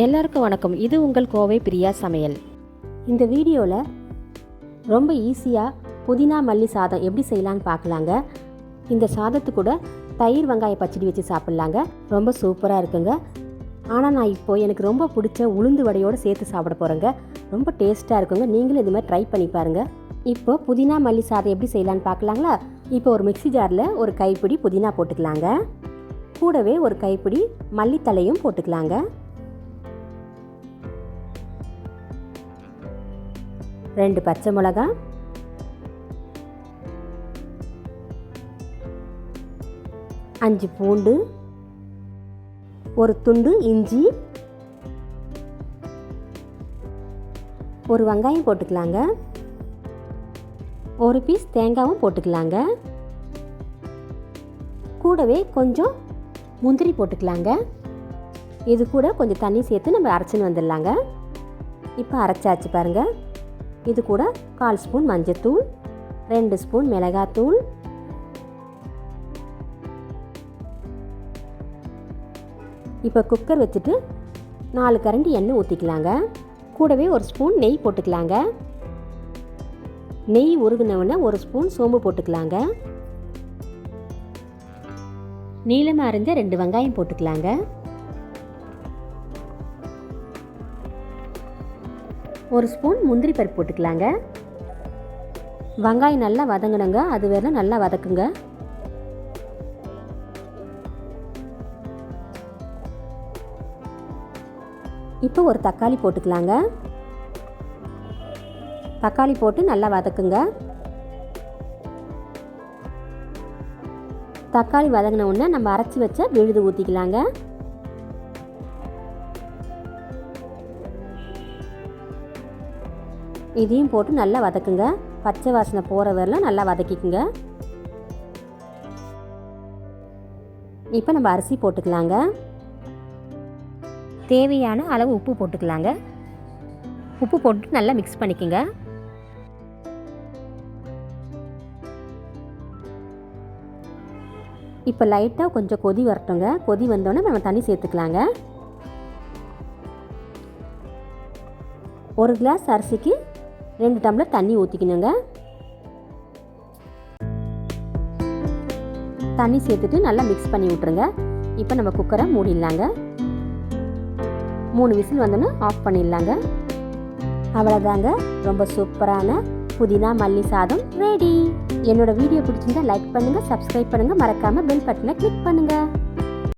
எல்லாருக்கும் வணக்கம். இது உங்கள் கோவை பிரியா சமையல். இந்த வீடியோவில் ரொம்ப ஈஸியாக புதினா மல்லி சாதம் எப்படி செய்யலான்னு பார்க்கலாங்க இந்த சாதத்து கூட தயிர் வெங்காய பச்சடி வச்சு சாப்பிட்லாங்க. ரொம்ப சூப்பராக இருக்குங்க. ஆனால் நான் இப்போது எனக்கு ரொம்ப பிடிச்ச உளுந்து வடையோடு சேர்த்து சாப்பிட போகிறேங்க ரொம்ப டேஸ்ட்டாக இருக்குங்க. நீங்களும் இது மாதிரி ட்ரை பண்ணி பாருங்கள் இப்போ புதினா மல்லி சாதம் எப்படி செய்யலான்னு பார்க்கலாங்களா இப்போ ஒரு மிக்ஸி ஜாரில் ஒரு கைப்பிடி புதினா போட்டுக்கலாங்க. கூடவே ஒரு கைப்பிடி மல்லித்தலையும் போட்டுக்கலாங்க. ரெண்டு பச்சை மிளகா. அஞ்சு பூண்டு. ஒரு துண்டு இஞ்சி. ஒரு வெங்காயம் போட்டுக்கலாங்க. ஒரு பீஸ் தேங்காயும் போட்டுக்கலாங்க. கூடவே கொஞ்சம் முந்திரி போட்டுக்கலாங்க. இது கூட கொஞ்சம் தண்ணி சேர்த்து நம்ம அரைச்சின்னு வந்துடலாங்க. இப்போ அரைச்சாச்சு பாருங்கள் இது கூட கால் ஸ்பூன் மஞ்சத்தூள் ரெண்டு ஸ்பூன் மிளகாத்தூள். இப்போ குக்கர் வச்சுட்டு நாலு கரண்டி எண்ணெய் ஊற்றிக்கலாங்க கூடவே ஒரு ஸ்பூன் நெய் போட்டுக்கலாங்க. நெய் உருகுனவுடனே ஒரு ஸ்பூன் சோம்பு போட்டுக்கலாங்க. நீளமாக அரைஞ்ச ரெண்டு வெங்காயம் போட்டுக்கலாங்க. ஒரு ஸ்பூன் முந்திரி பருப்பு போட்டுக்கலாங்க. வெங்காயம் நல்லா வதங்கணுங்க. அது வேணும் நல்லா வதக்குங்க. இப்போ ஒரு தக்காளி போட்டுக்கலாங்க. தக்காளி போட்டு நல்லா வதக்குங்க. தக்காளி வதங்கின உடனே நம்ம அரைச்சி வச்ச விழுது ஊற்றிக்கலாங்க இதையும் போட்டு நல்லா வதக்குங்க. பச்சை வாசனை போகிற வரலாம் நல்லா வதக்கிக்குங்க. இப்போ நம்ம அரிசி போட்டுக்கலாங்க. தேவையான அளவு உப்பு போட்டுக்கலாங்க. உப்பு போட்டு நல்லா மிக்ஸ் பண்ணிக்கோங்க. இப்போ லைட்டாக கொஞ்சம் கொதி வரட்டுங்க. கொதி வந்தோடனே நம்ம தண்ணி சேர்த்துக்கலாங்க. ஒரு கிளாஸ் அரிசிக்கு ரெண்டு டம்ளர் தண்ணி ஊற்றிக்கணுங்க தண்ணி சேர்த்துட்டு நல்லா மிக்ஸ் பண்ணி விட்ருங்க இப்போ நம்ம குக்கரை மூடிடலாங்க. மூணு விசில் வந்தோன்னே ஆஃப் பண்ணிடலாங்க. அவ்வளோதாங்க ரொம்ப சூப்பரான புதினா மல்லி சாதம் ரெடி என்னோட வீடியோ பிடிச்சிருந்தா லைக் பண்ணுங்கள் சப்ஸ்கிரைப் பண்ணுங்கள் மறக்காமல் பெல் பட்டனை கிளிக் பண்ணுங்கள்